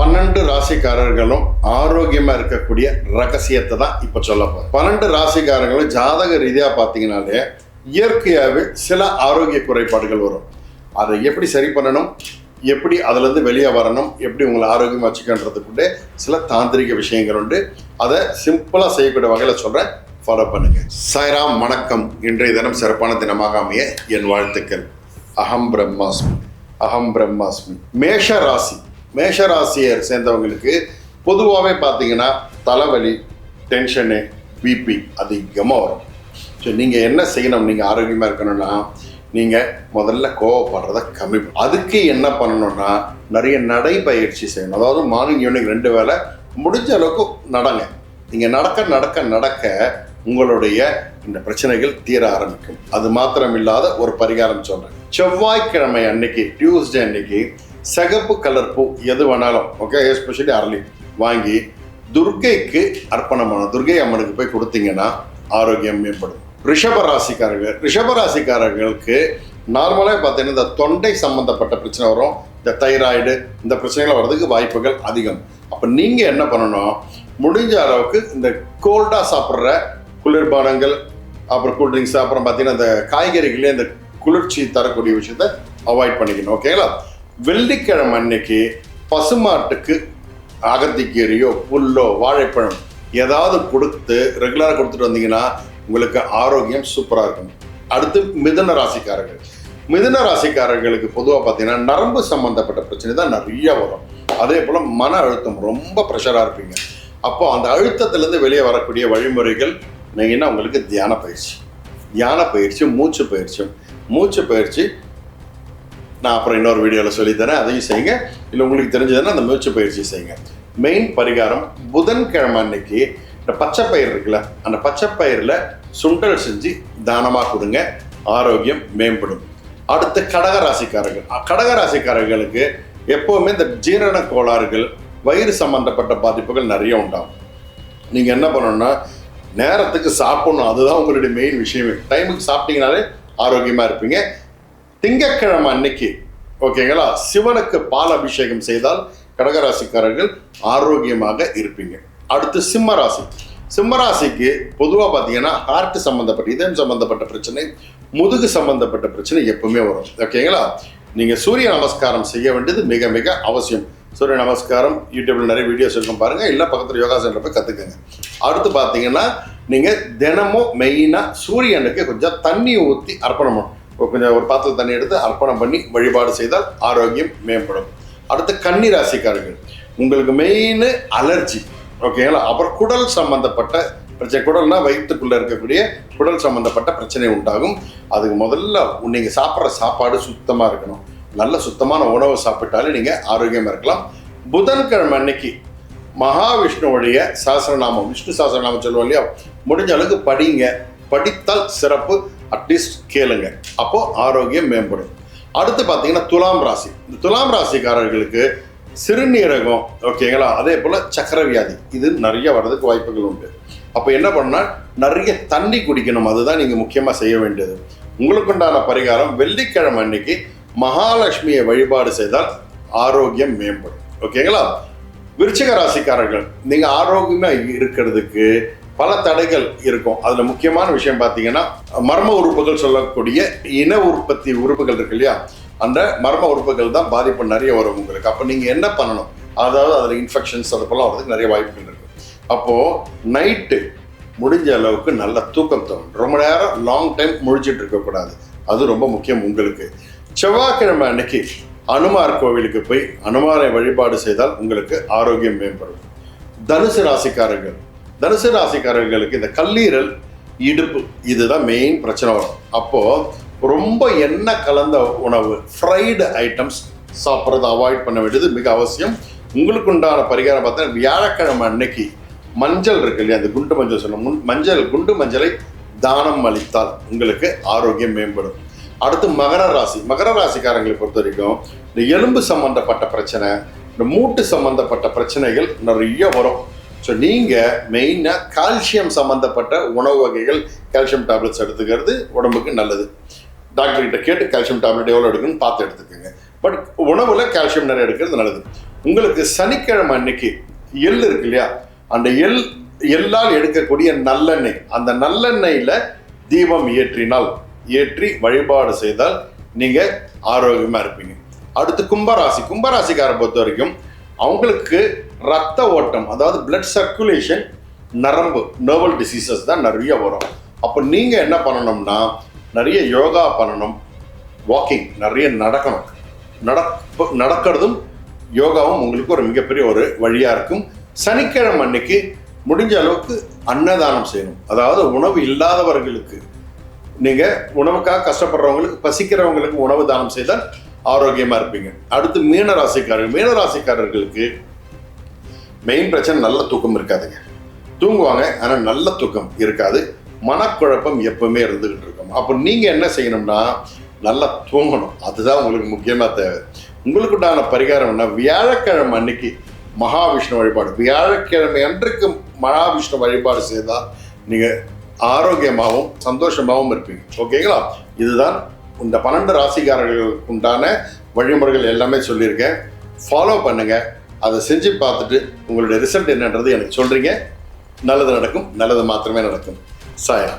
பன்னெண்டு ராசிக்காரர்களும் ஆரோக்கியமா இருக்கக்கூடிய ரகசியத்தை தான் இப்ப சொல்ல போறேன் பன்னெண்டு ராசிக்காரங்களும் ஜாதக ரீதியா பார்த்தீங்கனாலே இயற்கையாகவே சில ஆரோக்கிய குறைபாடுகள் வரும். அதை எப்படி சரி பண்ணணும்? எப்படி அதுலேருந்து வெளியே வரணும்? எப்படி உங்களை ஆரோக்கியமாக வச்சுக்கன்றதுக்குள்ளே சில தாந்திரிக விஷயங்கள் உண்டு. அதை சிம்பிளாக செய்யக்கூடிய வகையில் சொல்கிறேன் ஃபாலோ பண்ணுங்கள் சாய்ராம் வணக்கம். இன்றைய தினம் சிறப்பான தினமாக அமைய என் வாழ்த்துக்கள். அகம் பிரம்மாஸ்மி. அகம் பிரம்மாஸ்மி. மேஷ ராசி. மேஷராசியர் சேர்ந்தவங்களுக்கு பொதுவாகவே பார்த்தீங்கன்னா தலைவலி டென்ஷனு பிபி அதிகமாக வரும். ஸோ நீங்கள் என்ன செய்யணும்? நீங்கள் ஆரோக்கியமாக இருக்கணும்னா நீங்கள் முதல்ல கோவப்படுறத கம்மி அதுக்கு என்ன பண்ணணும்னா நிறைய நடைபயிற்சி செய்யணும். அதாவது மார்னிங் ஈவினிங் ரெண்டு வேளை முடிஞ்ச அளவுக்கு நடங்க. நீங்கள் நடக்க நடக்க நடக்க உங்களுடைய இந்த பிரச்சனைகள் தீர ஆரம்பிக்கும். அது மாத்திரம் இல்லாத ஒரு பரிகாரம் சொல்கிறேன் செவ்வாய்க்கிழமை அன்னைக்கு டியூஸ்டே அன்னைக்கு சிகப்பு கலர் பூ எது வேணாலும் ஓகே எஸ்பெஷலி அரளி. வாங்கி துர்க்கைக்கு அர்ப்பணமான துர்க்கை அம்மனுக்கு போய் கொடுத்தீங்கன்னா ஆரோக்கியம் மேம்படும். ரிஷப ராசிக்காரர்கள் ரிஷப ராசிக்காரர்களுக்கு நார்மலாக பார்த்தீங்கன்னா இந்த தொண்டை சம்மந்தப்பட்ட பிரச்சனை வரும். இந்த தைராய்டு இந்த பிரச்சனைகள் வர்றதுக்கு வாய்ப்புகள் அதிகம். அப்போ நீங்கள் என்ன பண்ணணும்? முடிஞ்ச அளவுக்கு இந்த கோல்டாக சாப்பிட்ற குளிர்பானங்கள் அப்புறம் கூல்ட்ரிங்க்ஸ் அப்புறம் பார்த்தீங்கன்னா இந்த காய்கறிகளே இந்த குளிர்ச்சி தரக்கூடிய விஷயத்த அவாய்ட் பண்ணிக்கணும் ஓகேங்களா வெள்ளிக்கிழமை அன்னைக்கு பசுமாட்டுக்கு அகத்திக்கீரையோ புல்லோ வாழைப்பழம் ஏதாவது கொடுத்து ரெகுலராக கொடுத்துட்டு வந்தீங்கன்னா உங்களுக்கு ஆரோக்கியம் சூப்பராக இருக்கும். அடுத்து மிதுன ராசிக்காரர்கள். மிதுன ராசிக்காரர்களுக்கு பொதுவாக பார்த்தீங்கன்னா நரம்பு சம்மந்தப்பட்ட பிரச்சனை தான் நிறைய வரும். அதே போல் மன அழுத்தம் ரொம்ப ப்ரெஷராக இருப்பீங்க. அப்போ அந்த அழுத்தத்திலேருந்து வெளியே வரக்கூடிய வழிமுறைகள் நீங்கன்னா உங்களுக்கு தியான பயிற்சி. தியான பயிற்சியும் மூச்சு பயிற்சியும் மூச்சு பயிற்சி நான் அப்புறம் இன்னொரு வீடியோவில் சொல்லித்தரேன் அதையும் செய்யுங்க. இல்லை உங்களுக்கு தெரிஞ்சதுன்னா அந்த மூச்சு பயிற்சி செய்யுங்க. மெயின் பரிகாரம் புதன்கிழமை அன்னைக்கு இந்த பச்சை பயிர் இருக்குல்ல அந்த பச்சை பயிரில் சுண்டல் செஞ்சு தானமாக கொடுங்க. ஆரோக்கியம் மேம்படும். அடுத்து கடகராசிக்காரர்கள் கடக கடகராசிக்காரர்களுக்கு எப்போவுமே இந்த ஜீரண கோளாறுகள் வயிறு சம்பந்தப்பட்ட பாதிப்புகள் நிறைய உண்டாகும். நீங்கள் என்ன பண்ணணும்னா நேரத்துக்கு சாப்பிடணும். அதுதான் உங்களுடைய மெயின் விஷயமே. டைமுக்கு சாப்பிட்டீங்கனாலே ஆரோக்கியமாக இருப்பீங்க. திங்கட்கிழமை அன்னைக்கு ஓகேங்களா? சிவனுக்கு பால் அபிஷேகம் செய்தால் கடகராசிக்காரர்கள் ஆரோக்கியமாக இருப்பீங்க. அடுத்து சிம்மராசி. சிம்மராசிக்கு பொதுவாக பார்த்தீங்கன்னா ஹார்ட் சம்மந்தப்பட்ட இதயம் சம்மந்தப்பட்ட பிரச்சனை முதுகு சம்மந்தப்பட்ட பிரச்சனை எப்பவுமே வரும். ஓகேங்களா? நீங்கள் சூரிய நமஸ்காரம் செய்ய வேண்டியது மிக மிக அவசியம். சூரிய நமஸ்காரம் யூடியூப்ல நிறைய வீடியோஸ் இருக்கும் பாருங்க. இல்லை பக்கத்தில் யோகா சென்டர் போய் கற்றுக்குங்க அடுத்து பார்த்தீங்கன்னா நீங்கள் தினமும் மெயினாக சூரியனுக்கு கொஞ்சம் தண்ணி ஊற்றி அர்ப்பணம் பண்ணணும். கொஞ்சம் ஒரு பாத்திரம் தண்ணி எடுத்து அர்ப்பணம் பண்ணி வழிபாடு செய்தால் ஆரோக்கியம் மேம்படும். அடுத்து கன்னி ராசிக்காரர்கள். உங்களுக்கு மெயின் அலர்ஜி ஓகேங்களா அப்புறம் குடல் சம்பந்தப்பட்ட பிரச்சனை குடல்னா வயிற்றுக்குள்ளே இருக்கக்கூடிய குடல் சம்பந்தப்பட்ட பிரச்சனை உண்டாகும். அதுக்கு முதல்ல நீங்கள் சாப்பிட்ற சாப்பாடு சுத்தமாக இருக்கணும். நல்ல சுத்தமான உணவு சாப்பிட்டாலே நீங்கள் ஆரோக்கியமாக இருக்கலாம். புதன்கிழமை அன்னைக்கு மகாவிஷ்ணுவுடைய சாஸ்திரநாமம் விஷ்ணு சாஸ்திரநாமம் சொல்லுவோம் இல்லையா? முடிஞ்ச அளவுக்கு படிங்க. படித்தால் சிறப்பு. அட்லீஸ்ட் கேளுங்க. அப்போ ஆரோக்கியம் மேம்படும். அடுத்து பார்த்தீங்கன்னா துலாம் ராசி. இந்த துலாம் ராசிக்காரர்களுக்கு சிறுநீரகம் ஓகேங்களா அதே போல் சக்கர வியாதி இது நிறைய வர்றதுக்கு வாய்ப்புகள் உண்டு. அப்போ என்ன பண்ணால் நிறைய தண்ணி குடிக்கணும். அதுதான் நீங்கள் முக்கியமாக செய்ய வேண்டியது. உங்களுக்குண்டான பரிகாரம் வெள்ளிக்கிழமை அன்னைக்கு மகாலட்சுமியை வழிபாடு செய்தால் ஆரோக்கியம் மேம்படும். ஓகேங்களா விருச்சிக ராசிக்காரர்கள் நீங்கள் ஆரோக்கியமாக இருக்கிறதுக்கு பல தடைகள் இருக்கும். அதில் முக்கியமான விஷயம் பார்த்தீங்கன்னா மர்ம உறுப்புகள் சொல்லக்கூடிய இன உற்பத்தி உறுப்புகள் இருக்கு இல்லையா? அந்த மர்ம உறுப்புகள் தான் பாதிப்பு நிறைய வரும் உங்களுக்கு. அப்போ நீங்கள் என்ன பண்ணணும்? அதாவது அதில் இன்ஃபெக்ஷன்ஸ் அது வரதுக்கு நிறைய வாய்ப்புகள் இருக்கும் அப்போது நைட்டு முடிஞ்ச அளவுக்கு நல்ல தூக்கம் தரும் ரொம்ப நேரம் லாங் டைம் முழிச்சிட்டு இருக்கக்கூடாது அது ரொம்ப முக்கியம் உங்களுக்கு. செவ்வாய்க்கிழமை அன்னைக்கு அனுமார் கோவிலுக்கு போய் அனுமாரை வழிபாடு செய்தால் உங்களுக்கு ஆரோக்கியம் மேம்படும். தனுசு ராசிக்காரர்கள் தனுசு ராசிக்காரர்களுக்கு இந்த கல்லீரல் இடுப்பு இதுதான் மெயின் பிரச்சனை வரும். அப்போது ரொம்ப எண்ணெய் கலந்த உணவு ஃப்ரைடு ஐட்டம்ஸ் சாப்பிட்றத அவாய்ட் பண்ண வேண்டியது மிக அவசியம். உங்களுக்கு உண்டான பரிகாரம் பார்த்தா வியாழக்கிழமை அன்னைக்கு மஞ்சள் இருக்கு இல்லையா அந்த குண்டு மஞ்சள் சொன்ன மஞ்சள் குண்டு மஞ்சளை தானம் அளித்தால் உங்களுக்கு ஆரோக்கியம் மேம்படும். அடுத்து மகர ராசி. மகர ராசிக்காரங்களை பொறுத்த வரைக்கும் இந்த எலும்பு சம்பந்தப்பட்ட பிரச்சனை இந்த மூட்டு சம்பந்தப்பட்ட பிரச்சனைகள் நிறைய வரும். ஸோ நீங்கள் மெயினாக கால்சியம் சம்மந்தப்பட்ட உணவு வகைகள் கால்சியம் டேப்லெட்ஸ் எடுத்துக்கிறது உடம்புக்கு நல்லது. டாக்டர் கிட்ட கேட்டு கால்சியம் டேப்லெட் எவ்வளோ எடுக்குன்னு பார்த்து எடுத்துக்கோங்க. பட் உணவில் கால்சியம் நிறைய எடுக்கிறது நல்லது. உங்களுக்கு சனிக்கிழமை அன்னைக்கு எள் இருக்கு இல்லையா? அந்த எள் எள்ளால் எடுக்கக்கூடிய நல்லெண்ணெய். அந்த நல்லெண்ணெயில் தீபம் ஏற்றினால் ஏற்றி வழிபாடு செய்தால் நீங்கள் ஆரோக்கியமாக இருப்பீங்க. அடுத்து கும்பராசி. கும்பராசிக்காரை பொறுத்த வரைக்கும் அவங்களுக்கு ரத்த ஓட்டம் அதாவது பிளட் சர்க்குலேஷன் நரம்பு நர்வல் டிசீசஸ் தான் நிறைய வரும். அப்போ நீங்கள் என்ன பண்ணணும்னா நிறைய யோகா பண்ணணும் வாக்கிங் நிறைய நடக்கணும். நடப்பு நடக்கிறதும் யோகாவும் உங்களுக்கு ஒரு மிகப்பெரிய ஒரு வழியாக இருக்கும். சனிக்கிழமை அன்னைக்கு முடிஞ்ச அளவுக்கு அன்னதானம் செய்யணும். அதாவது உணவு இல்லாதவர்களுக்கு நீங்கள் உணவுக்காக கஷ்டப்படுறவங்களுக்கு பசிக்கிறவங்களுக்கு உணவு தானம் செய்தால் ஆரோக்கியமா இருப்பீங்க. அடுத்து மீன ராசிக்காரர்கள் மீன ராசிக்காரர்களுக்கு மெயின் பிரச்சனை நல்ல தூக்கம் இருக்காதுங்க. தூங்குவாங்க ஆனால் நல்ல தூக்கம் இருக்காது. மனக்குழப்பம் எப்பவுமே இருந்துகிட்டு இருக்கும். அப்போ நீங்க என்ன செய்யணும்னா நல்லா தூங்கணும். அதுதான் உங்களுக்கு முக்கியமா தேவை. உங்களுக்கு உண்டான பரிகாரம் என்ன? வியாழக்கிழமை அன்னைக்கு மகாவிஷ்ணு வழிபாடு. வியாழக்கிழமை அன்றைக்கு மகாவிஷ்ணு வழிபாடு செய்தால் நீங்க ஆரோக்கியமாகவும் சந்தோஷமாகவும் இருப்பீங்க. ஓகேங்களா? இதுதான் இந்த பன்னெண்டு ராசிக்காரர்களுக்கு உண்டான வழிமுறைகள் எல்லாமே சொல்லியிருக்கேன். ஃபாலோ பண்ணுங்கள் அதை செஞ்சு பார்த்துட்டு உங்களுடைய ரிசல்ட் என்னன்றது எனக்கு சொல்கிறீங்க நல்லது நடக்கும். நல்லது மாத்திரமே நடக்கும். சாயா